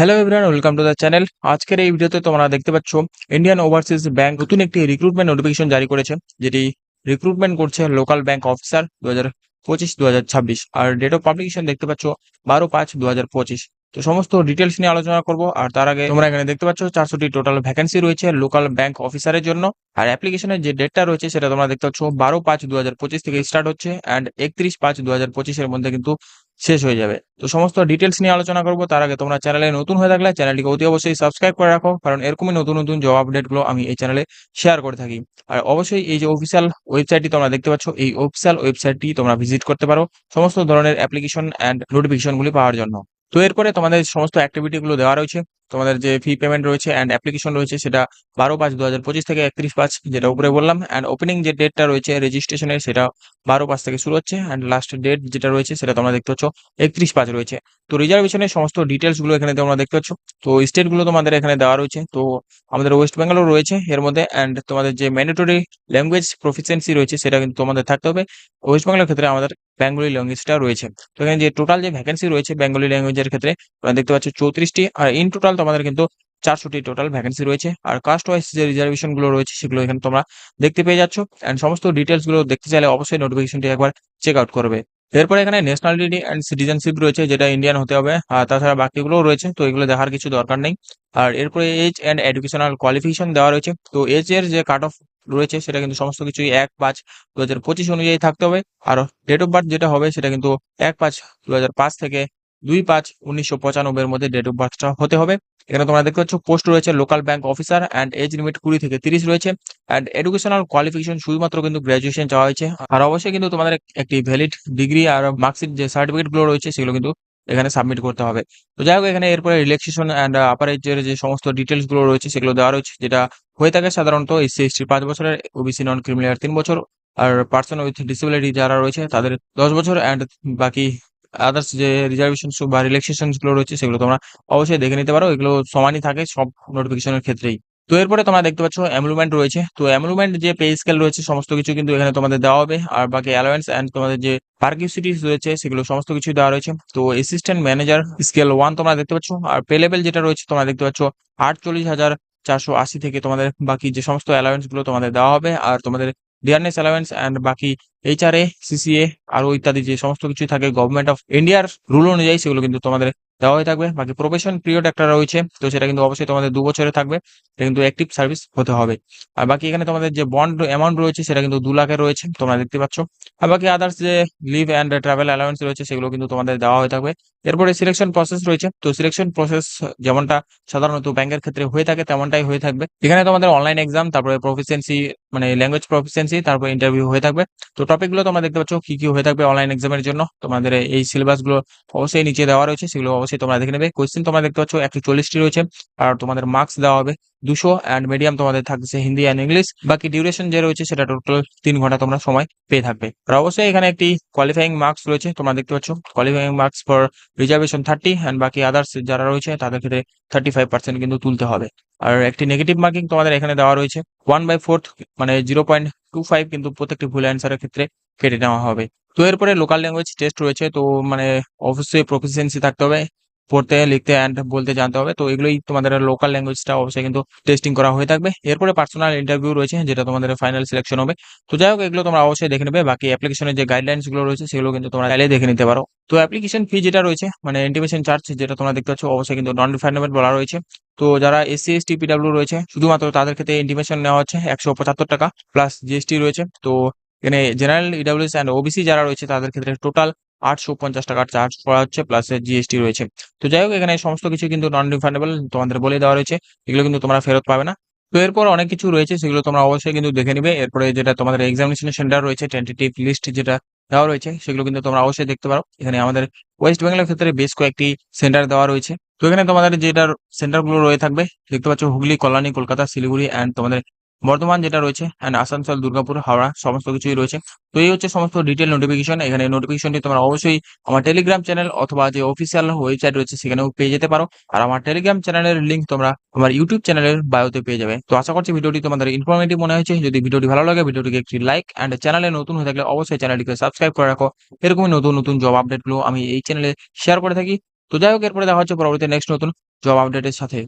Hello everyone welcome to the channel আজকের এই ভিডিওতে তোমরা দেখতে পাচ্ছ ইন্ডিয়ান ওভারসিজ ব্যাংক নতুন একটি রিক্রুটমেন্ট নোটিফিকেশন জারি করেছে, যেটি রিক্রুটমেন্ট করছে লোকাল ব্যাংক অফিসার দু হাজার পঁচিশ দু হাজার ছাব্বিশ। আর ডেট অফ পাবলিকেশন দেখতে পাচ্ছ, বারো পাঁচ দু হাজার পঁচিশ। তো সমস্ত ডিটেলস নিয়ে আলোচনা করব, আর তার আগে তোমরা এখানে দেখতে পাচ্ছ, চারশোটি টোটাল ভ্যাকেন্সি রয়েছে লোকাল ব্যাংক অফিসারের জন্য। আর অ্যাপ্লিকেশনের যে ডেটটা রয়েছে, সেটা তোমরা দেখতে পাচ্ছ, বারো পাঁচ দু পঁচিশ থেকে স্টার্ট হচ্ছে অ্যান্ড একত্রিশ পাঁচ দু হাজার পঁচিশের মধ্যে কিন্তু শেষ হয়ে যাবে। তো সমস্ত ডিটেলস নিয়ে আলোচনা করব, তার আগে তোমরা চ্যানেলে নতুন হয়ে থাকলে চ্যানেলটিকে অতি অবশ্যই সাবস্ক্রাইব করে রাখো, কারণ এরকমই নতুন নতুন জব আপডেটগুলো আমি এই চ্যানেলে শেয়ার করে থাকি। আর অবশ্যই এই যে অফিসিয়াল ওয়েবসাইটটি তোমরা দেখতে পাচ্ছ, এই অফিসিয়াল ওয়েবসাইটটি তোমরা ভিজিট করতে পারো সমস্ত ধরনের অ্যাপ্লিকেশন অ্যান্ড নোটিফিকেশনগুলি পাওয়ার জন্য। তো এরপরে তোমাদের সমস্ত অ্যাক্টিভিটিগুলো দেওয়া রয়েছে। তোমাদের যে ফি পেমেন্ট রয়েছে অ্যান্ড অ্যাপ্লিকেশন রয়েছে, সেটা বারো পাঁচ দু হাজার পঁচিশ থেকে একত্রিশ পাঁচ, যেটা উপরে বললাম। অ্যান্ড ওপেনিং যে ডেটটা রয়েছে রেজিস্ট্রেশনের সেটা বারো পাঁচ থেকে শুরু হচ্ছে। অ্যান্ড লাস্ট ডেট যেটা রয়েছে, সেটা তোমরা দেখতে পাচ্ছ, একত্রিশ পাঁচ রয়েছে। তো রিজার্ভেশনের সমস্ত ডিটেলসগুলো এখানে তোমরা দেখতে পাচ্ছ। তো স্টেটগুলো তোমাদের এখানে দেওয়া রয়েছে। তো আমাদের ওয়েস্ট বেঙ্গলও রয়েছে এর মধ্যে। অ্যান্ড তোমাদের যে ম্যান্ডেটরি ল্যাঙ্গুয়েজ প্রফিসিয়েন্সি রয়েছে, সেটা কিন্তু তোমাদের থাকতে হবে। ওয়েস্ট বেঙ্গলের ক্ষেত্রে আমাদের বেঙ্গলি ল্যাঙ্গুয়েজটা রয়েছে। তো এখানে যে টোটাল যে ভ্যাকেন্সি রয়েছে বেঙ্গলি ল্যাঙ্গুয়েজের ক্ষেত্রে দেখতে পাচ্ছ চৌত্রিশটি, আর ইন টোটাল তোমাদের কিন্তু চারশোটি টোটাল ভ্যাকেন্সি রয়েছে। আর কাস্ট ওয়াইজ যে রিজার্ভেশনগুলো রয়েছে, সেগুলো এখানে তোমরা দেখতে পেয়ে যাচ্ছ। অ্যান্ড সমস্ত ডিটেলসগুলো দেখতে চাইলে অবশ্যই নোটিফিকেশনটি একবার চেক আউট করবে। এরপরে এখানে ন্যাশনালিটি অ্যান্ড সিটিজেনশিপ রয়েছে, যেটা ইন্ডিয়ান হতে হবে। আর তাছাড়া বাকিগুলোও রয়েছে, তো এগুলো দেখার কিছু দরকার নেই। আর এরপরে এজ অ্যান্ড এডুকেশনাল কোয়ালিফিকেশন দেওয়া রয়েছে। তো এজ এর যে কাট অফ রয়েছে, সেটা কিন্তু সমস্ত কিছুই এক পাঁচ দু হাজার পঁচিশ অনুযায়ী থাকতে হবে। আর ডেট অফ বার্থ যেটা হবে, সেটা কিন্তু এক পাঁচ দু হাজার পাঁচ থেকে দুই পাঁচ উনিশশো পঁচানব্বইয়ের মধ্যে ডেট অফ বার্থটা হতে হবে। এখানে তোমরা দেখতে পাচ্ছ পোস্ট রয়েছে local bank officer and age limit কুড়ি থেকে তিরিশ রয়েছে। অ্যান্ড এডুকেশনাল কোয়ালিফিকেশন শুধুমাত্র কিন্তু গ্রাজুয়েশন চাওয়া হয়েছে। আর অবশ্যই কিন্তু তোমাদের একটি ভ্যালিড ডিগ্রি আর মার্কশিট যে সার্টিফিকেটগুলো রয়েছে, সেগুলো কিন্তু এখানে সাবমিট করতে হবে। তো যাই হোক, এখানে এরপরে রিল্যাক্সেশন অ্যান্ড আপার এজের যে সমস্ত ডিটেলসগুলো রয়েছে, সেগুলো দেওয়া রয়েছে, যেটা হয়ে থাকে সাধারণত এসসি এসটি পাঁচ বছরের ওবিসি নন ক্রিমিনাল তিন বছর আর পার্সন উইথ ডিসেবিলিটি যারা রয়েছে, তাদের দশ বছর অ্যান্ড বাকি আদার্স যে রিজার্ভেশন বা রিল্যাক্সেশনগুলো রয়েছে, সেগুলো তোমরা অবশ্যই দেখে নিতে পারো। এগুলো সমানই থাকে সব নোটিফিকেশনের ক্ষেত্রেই। তো এরপরে তোমরা দেখতে পাচ্ছ এমলুমেন্ট রয়েছে। তো এমলুমেন্ট যে পে স্কেল রয়েছে, সমস্ত কিছু কিন্তু এখানে তোমাদের দেওয়া হবে। আর বাকি অ্যালাওয়েন্স অ্যান্ড তোমাদের যে পার্কিউসিটিস রয়েছে, সেগুলো সমস্ত কিছু দেওয়া রয়েছে। তো অ্যাসিস্ট্যান্ট ম্যানেজার স্কেল ওয়ান তোমরা দেখতে পাচ্ছ। আর পে লেভেল যেটা রয়েছে, তোমরা দেখতে পাচ্ছ আটচল্লিশ হাজার চারশো আশি থেকে তোমাদের বাকি যে সমস্ত অ্যালাওয়েন্সগুলো তোমাদের দেওয়া হবে, আর তোমাদের ডিয়ারনেস অ্যালাওয়েন্স অ্যান্ড বাকি এইচআরএ সিসিএ আরও ইত্যাদি যে সমস্ত কিছু থাকে গভর্নমেন্ট অফ ইন্ডিয়ার রুল অনুযায়ী সেগুলো কিন্তু তোমাদের দেওয়া হয়ে থাকবে। বাকি প্রবেশন পিরিয়ড একটা রয়েছে, তো সেটা কিন্তু অবশ্যই তোমাদের দু বছরে থাকবে। এটা কিন্তু অ্যাক্টিভ সার্ভিস হতে হবে। আর বাকি এখানে তোমাদের যে বন্ড অ্যামাউন্ট রয়েছে, সেটা কিন্তু দু লাখের রয়েছে, তোমরা দেখতে পাচ্ছ। আর বাকি আদার্স যে লিভ অ্যান্ড ট্রাভেল অ্যালাউন্স রয়েছে, সেগুলো কিন্তু তোমাদের দেওয়া হয়ে থাকবে। এরপরে সিলেকশন প্রসেস রয়েছে, তো সিলেকশন প্রসেস যেমনটা সাধারণত ব্যাংকের ক্ষেত্রে হয়ে থাকে, তেমনটাই হয়ে থাকবে। এখানে তোমাদের অনলাইন এক্সাম তারপরে প্রফিসিয়েন্সি মানে ল্যাঙ্গুয়েজ প্রফিসিয়েন্সি তারপর ইন্টারভিউ হয়ে থাকবে। তো টপিকগুলো তোমরা দেখতে পাচ্ছ, কি কি হয়ে থাকবে অনলাইন এক্সামের জন্য। তোমাদের এই সিলেবাসগুলো অবশ্যই নিচে দেওয়া রয়েছে, সেগুলো তোমরা দেখে নেবে। কোয়েশ্চেন তোমরা দেখতে পাচ্ছ, একশো চল্লিশটি রয়েছে, আর তোমাদের মার্কস দেওয়া হবে দুশো অ্যান্ড মিডিয়াম তোমাদের থাকছে হিন্দি অ্যান্ড ইংলিশ বাকি ডিউরেশন যে রয়েছে সেটা টোটাল তিন ঘণ্টা তোমরা সময় পেয়ে থাকবে। আর অবশ্যই এখানে একটি কোয়ালিফাইং মার্কস রয়েছে, তোমরা দেখতে পাচ্ছ qualifying marks for reservation thirty and বাকি আদার্স যারা রয়েছে তাদের ক্ষেত্রে থার্টি ফাইভ পার্সেন্ট কিন্তু তুলতে হবে। আর একটি নেগেটিভ মার্কিং তোমাদের এখানে দেওয়া রয়েছে ওয়ান বাই ফোর্থ মানে জিরো পয়েন্ট টু ফাইভ কিন্তু প্রত্যেকটি ভুল অ্যান্সারের ক্ষেত্রে কেটে নেওয়া হবে। তো এরপরে লোকাল ল্যাঙ্গুয়েজ টেস্ট রয়েছে, তো মানে অবশ্যই প্রফিসিয়েন্সি থাকতে হবে। পড়তে, লিখতে অ্যান্ড বলতে জানতে হবে। তো এগুলোই তোমাদের লোকাল ল্যাঙ্গুয়েজটা অবশ্যই কিন্তু টেস্টিং করা হয়ে থাকবে। এরপরে পার্সোনাল ইন্টারভিউ রয়েছে, যেটা তোমাদের ফাইনাল সিলেকশন হবে। তো যাই হোক, এগুলো তোমরা অবশ্যই দেখে নেবে। বাকি অ্যাপ্লিকেশনের যে গাইডলাইন্সগুলো রয়েছে, সেগুলো কিন্তু তোমরা চাইলে দেখে নিতে পারো। তো অ্যাপ্লিকেশন ফি যেটা রয়েছে মানে ইন্টিমেশন চার্জ যেটা তোমরা দেখতে পাচ্ছ, অবশ্যই কিন্তু নন রিফান্ডেবল বলা রয়েছে। তো যারা এসসি এসটি পিডাব্লিউ রয়েছে, শুধুমাত্র তাদের ক্ষেত্রে ইন্টিমেশন নেওয়া হচ্ছে একশো পঁচাত্তর টাকা প্লাস জিএসটি রয়েছে। তো এখানে জেনারেল ইডাব্লিউএস অ্যান্ড ওবিসি যারা রয়েছে, তাদের ক্ষেত্রে টোটাল আটশো পঞ্চাশ টাকার চার্জ করা হচ্ছে প্লাস জিএসটি রয়েছে। তো যাই হোক, এখানে সমস্ত কিছু কিন্তু নন রিফান্ডেবল তোমাদের বলে দেওয়া রয়েছে। এগুলো কিন্তু তোমরা ফেরত পাবে না। তো এরপর অনেক কিছু রয়েছে, সেগুলো তোমরা অবশ্যই কিন্তু দেখে নিবে। এরপরে যেটা তোমাদের এক্সামিনেশন সেন্টার রয়েছে টেন্টেটিভ লিস্ট যেটা দেওয়া রয়েছে, সেগুলো কিন্তু তোমরা অবশ্যই দেখতে পারো। এখানে আমাদের ওয়েস্ট বেঙ্গলের ক্ষেত্রে বেশ কয়েকটি সেন্টার দেওয়া রয়েছে। তো এখানে তোমাদের যেটার সেন্টারগুলো রয়ে থাকবে, দেখতে পাচ্ছ হুগলি, কল্যাণী, কলকাতা, শিলিগুড়ি অ্যান্ড তোমাদের বর্ধমান যেটা রয়েছে অ্যান্ড আসানসোল, দুর্গাপুর, হাওড়া, সমস্ত কিছুই রয়েছে। তো এই হচ্ছে সমস্ত ডিটেল নোটিফিকেশন এখানে নোটিফিকেশনটি তোমরা অবশ্যই আমার টেলিগ্রাম চ্যানেল অথবা যে অফিসিয়াল ওয়েবসাইট রয়েছে, সেখানেও পেয়ে যেতে পারো। আর আমার টেলিগ্রাম চ্যানেলের লিঙ্ক তোমরা আমার ইউটিউব চ্যানেলের বায়োতে পেয়ে যাবে। তো আশা করছি ভিডিওটি তোমাদের ইনফরমেটিভ মনে হয়েছে। যদি ভিডিওটি ভালো লাগে, ভিডিওটিকে একটি লাইক অ্যান্ড চ্যানেলে নতুন হয়ে থাকলে অবশ্যই চ্যানেলটিকে সাবস্ক্রাইব করে রাখো। এরকমই নতুন নতুন জব আপডেটগুলো আমি এই চ্যানেলে শেয়ার করে থাকি। তো যাই হোক, এরপরে দেখা হচ্ছে পরবর্তী নেক্সট নতুন জব আপডেটের সাথে।